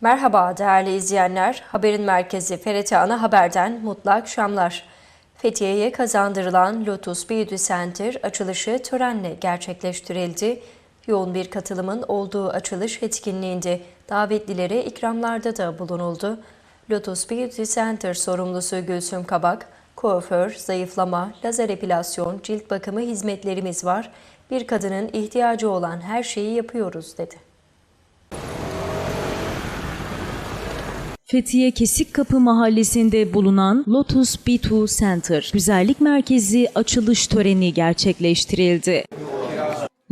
Merhaba değerli izleyenler. Haberin merkezi FRT Ana Haber'den mutlu akşamlar. Fethiye'ye kazandırılan Lotus Beauty Center açılışı törenle gerçekleştirildi. Yoğun bir katılımın olduğu açılış etkinliğinde davetlilere ikramlarda da bulunuldu. Lotus Beauty Center sorumlusu Gülsüm Kabak, kuaför, zayıflama, lazer epilasyon, cilt bakımı hizmetlerimiz var. Bir kadının ihtiyacı olan her şeyi yapıyoruz dedi. Fethiye Kesikkapı mahallesinde bulunan Lotus B2 Center güzellik merkezi açılış töreni gerçekleştirildi.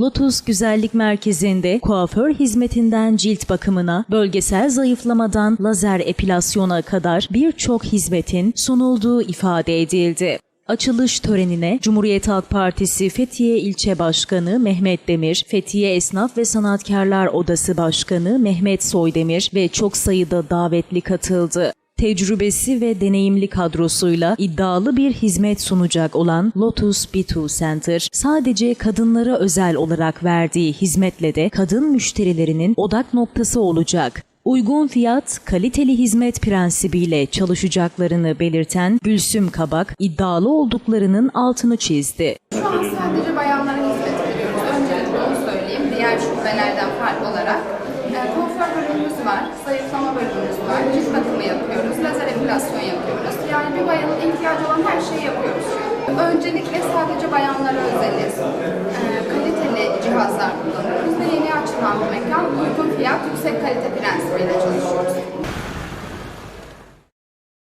Lotus Güzellik Merkezi'nde kuaför hizmetinden cilt bakımına, bölgesel zayıflamadan lazer epilasyona kadar birçok hizmetin sunulduğu ifade edildi. Açılış törenine Cumhuriyet Halk Partisi Fethiye İlçe Başkanı Mehmet Demir, Fethiye Esnaf ve Sanatkarlar Odası Başkanı Mehmet Soydemir ve çok sayıda davetli katıldı. Tecrübesi ve deneyimli kadrosuyla iddialı bir hizmet sunacak olan Lotus B2 Center, sadece kadınlara özel olarak verdiği hizmetle de kadın müşterilerinin odak noktası olacak. Uygun fiyat, kaliteli hizmet prensibiyle çalışacaklarını belirten Gülsüm Kabak, iddialı olduklarının altını çizdi. Şu an sadece bayanlara hizmet veriyoruz. Öncelikle onu söyleyeyim. Diğer şubelerden farklı olarak. E, kuaför bölümümüz var, zayıflama bölümümüz var, cilt bakımı yapıyoruz, lazer epilasyon yapıyoruz. Yani bir bayanın ihtiyacı olan her şeyi yapıyoruz. Öncelikle sadece bayanlara özeliz. E, kaliteli cihazlar kullanıyoruz mekan uygun fiyat, yüksek kalite prensibiyle çalışıyoruz.